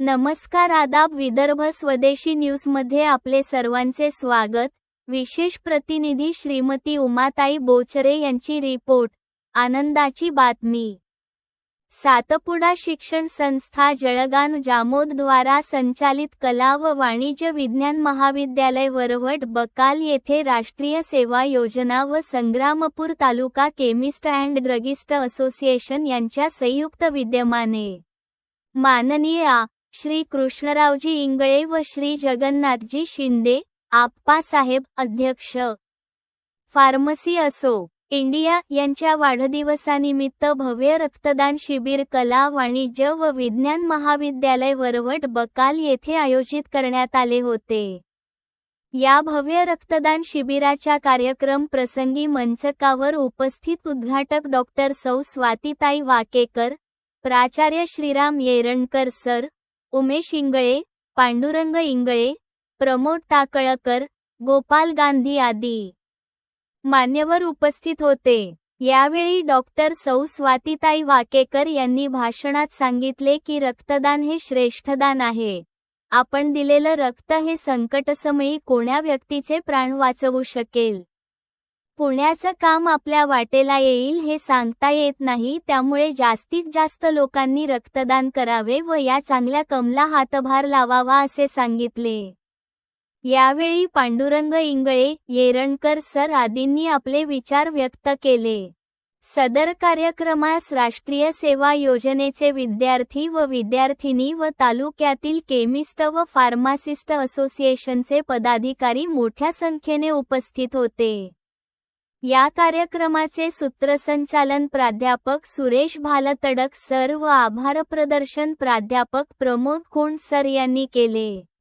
नमस्कार आदाब विदर्भ स्वदेशी न्यूजमध्ये आपले सर्वांचे स्वागत. विशेष प्रतिनिधी श्रीमती उमाताई बोचरे यांची रिपोर्ट. आनंदाची बातमी. सातपुडा शिक्षण संस्था जळगान जामोद द्वारा संचालित कला व वाणिज्य विज्ञान महाविद्यालय वरवट बकाल येथे राष्ट्रीय सेवा योजना व Sangrampur taluka chemist and druggist association यांच्या संयुक्त विद्यमाने. माननीय आ. श्री कृष्णरावजी इंगळे व श्री जगन्नाथजी शिंदे आप्पासाहेब अध्यक्ष. फार्मसी असो इंडिया यांच्या वाढदिवसानिमित्त भव्य रक्तदान शिबिर कला वाणिज्य व विज्ञान महाविद्यालय वरवट बकाल येथे आयोजित करण्यात आले होते. या भव्य रक्तदान शिबिराच्या कार्यक्रम प्रसंगी मंचकावर उपस्थित उद्घाटक डॉक्टर सौ स्वातीताई वाकेकर प्राचार्य श्रीराम येरणकर सर उमेश इंगळे पांडुरंग इंगळे प्रमोद टाकळकर गोपाल गांधी आदी मान्यवर उपस्थित होते. यावेळी डॉक्टर सौ स्वातीताई वाकेकर यांनी भाषणात सांगितले की रक्तदान हे श्रेष्ठदान आहे. आपण दिलेलं रक्त हे संकटसमयी कोण्या व्यक्तीचे प्राण वाचवू शकेल? पुण्याचं काम आपल्या वाटेला येईल हे सांगता येत नाही त्यामुळे जास्तीत जास्त लोकांनी रक्तदान करावे व या चांगल्या कमला हातभार लावावा असे सांगितले. यावेळी पांडुरंग इंगळे येरणकर सर आदींनी आपले विचार व्यक्त केले. सदर कार्यक्रमास राष्ट्रीय सेवा योजनेचे विद्यार्थी व विद्यार्थिनी व तालुक्यातील केमिस्ट व फार्मासिस्ट असोसिएशनचे पदाधिकारी मोठ्या संख्येने उपस्थित होते. या कार्यक्रमाचे सूत्रसंचालन प्राध्यापक सुरेश भालतडक सर व आभार प्रदर्शन प्राध्यापक प्रमोद कोंड सर यांनी केले.